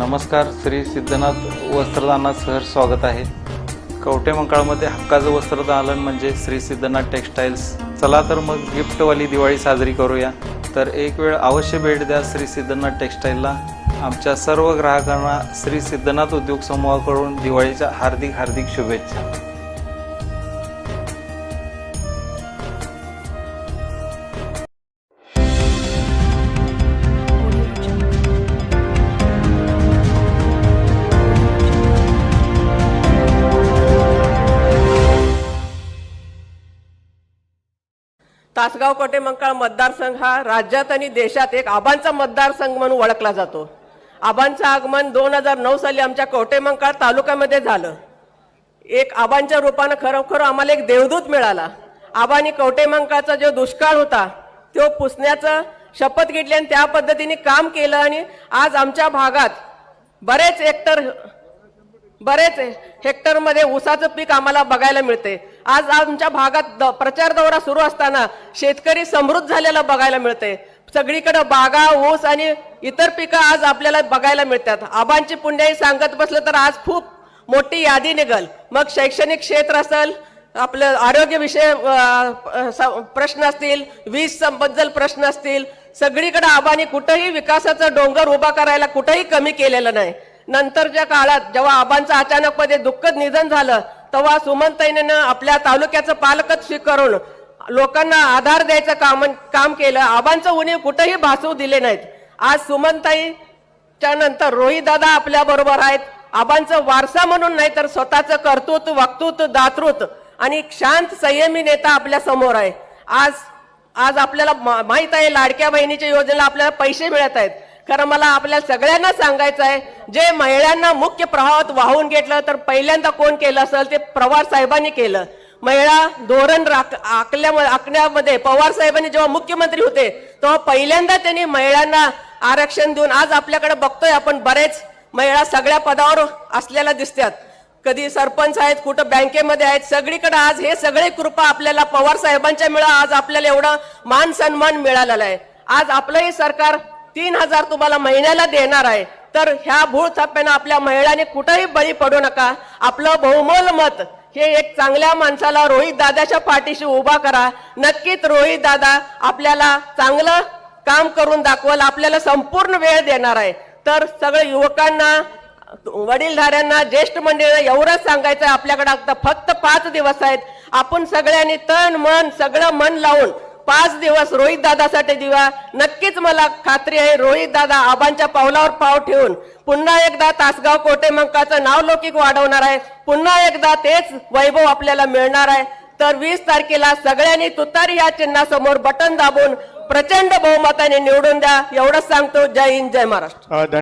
नमस्कार श्री सिद्धनाथ वस्त्रदानात सहर स्वागत आहे. कवटे मंकाळमध्ये हक्काचं वस्त्रदालन म्हणजे श्री सिद्धनाथ टेक्स्टाईल्स चला तर मग गिफ्टवाली दिवाळी साजरी करूया. तर एक वेळ अवश्य भेट द्या श्री सिद्धनाथ टेक्स्टाईलला आमच्या सर्व ग्राहकांना श्री सिद्धनाथ उद्योग समूहाकडून दिवाळीच्या हार्दिक हार्दिक शुभेच्छा. तासगाव कोटे मंकाळ मतदारसंघ हा राज्यात आणि देशात एक आबांचा मतदारसंघ म्हणून ओळखला जातो. आबांचं आगमन दोन हजार नऊ साली आमच्या कोटे मंकाळ तालुक्यामध्ये झालं. एक आबांच्या रूपानं खरोखर आम्हाला एक देवदूत मिळाला. आबांनी कवटे मंकाळचा जो दुष्काळ होता तो पुसण्याचं शपथ घेतली आणि त्या पद्धतीने काम केलं आणि आज आमच्या भागात बरेच हेक्टर बरेच हेक्टरमध्ये ऊसाचं पीक आम्हाला बघायला मिळते. आज आमच्या भागात द- प्रचार दौरा सुरू असताना शेतकरी समृद्ध झालेला बघायला मिळते. सगळीकडे बागा ऊस आणि इतर पिकं आज आपल्याला बघायला मिळतात. आबांची पुण्याही सांगत बसलं तर आज खूप मोठी यादी निघल. मग शैक्षणिक क्षेत्र असेल आपलं आरोग्यविषय स- प्रश्न असतील वीजबद्दल प्रश्न असतील सगळीकडे आबांनी कुठंही विकासाचा डोंगर उभा करायला कुठंही कमी केलेलं नाही. नंतरच्या काळात जेव्हा आबांचं अचानकमध्ये दुःखद निधन झालं तेव्हा सुमनताईनं आपल्या तालुक्याचं पालकच स्वीकारून लोकांना आधार द्यायचं काम काम केलं. आबांचं उणीव कुठंही भासू दिले नाहीत. आज सुमनताईच्या नंतर रोहितदादा आपल्या बरोबर आहेत. आबांचं वारसा म्हणून नाही तर स्वतःचं कर्तृत्व वक्तृत्व दातृत्व आणि शांत संयमी नेता आपल्यासमोर आहे. आज आज आपल्याला मा- आहे लाडक्या बहिणीच्या योजनेला आपल्याला पैसे मिळत आहेत. कारण मला आपल्या सगळ्यांना सांगायचं आहे जे महिलांना मुख्य प्रवाहात वाहून घेतलं तर पहिल्यांदा कोण केलं असेल ते पवार साहेबांनी केलं. महिला धोरण राख- आखल्या आखण्यामध्ये पवार साहेबांनी जेव्हा मुख्यमंत्री होते तेव्हा पहिल्यांदा त्यांनी महिलांना आरक्षण देऊन आज आपल्याकडे बघतोय आपण बरेच महिला सगळ्या पदावर असलेल्या दिसतात. कधी सरपंच आहेत कुठं बँकेमध्ये आहेत सगळीकडे आज हे सगळे कृपा आपल्याला पवार साहेबांच्या मिळा आज आपल्याला एवढं मान सन्मान मिळालेला आहे. आज आपलंही सरकार तीन हजार तुम्हाला महिन्याला देणार आहे. तर ह्या भूळ छाप्यानं आपल्या महिलांनी कुठंही बळी पडू नका. आपलं बहुमोल मत हे एक चांगल्या माणसाला रोहित दादाच्या पाठीशी उभा करा. नक्कीच रोहित दादा आपल्याला चांगलं काम करून दाखवल आपल्याला संपूर्ण वेळ देणार आहे. तर सगळ्या युवकांना वडीलधाऱ्यांना ज्येष्ठ मंडळींना एवढंच सांगायचं आपल्याकडे आता फक्त पाच दिवस आहेत. आपण सगळ्यांनी तन मन सगळं मन लावून पाच दिवस रोहित दादासाठी दिवा. नक्कीच मला खात्री आहे रोहित दादा आबांच्या पावलावर पाव ठेवून पुन्हा एकदा तासगाव कोटे मंकाचं नाव लौकिक वाढवणार आहे. पुन्हा एकदा तेच वैभव आपल्याला मिळणार आहे. तर वीस तारखेला सगळ्यांनी तुतारी या चिन्हासमोर बटन दाबून प्रचंड बहुमताने निवडून द्या. एवढंच सांगतो. जय हिंद जय महाराष्ट्र.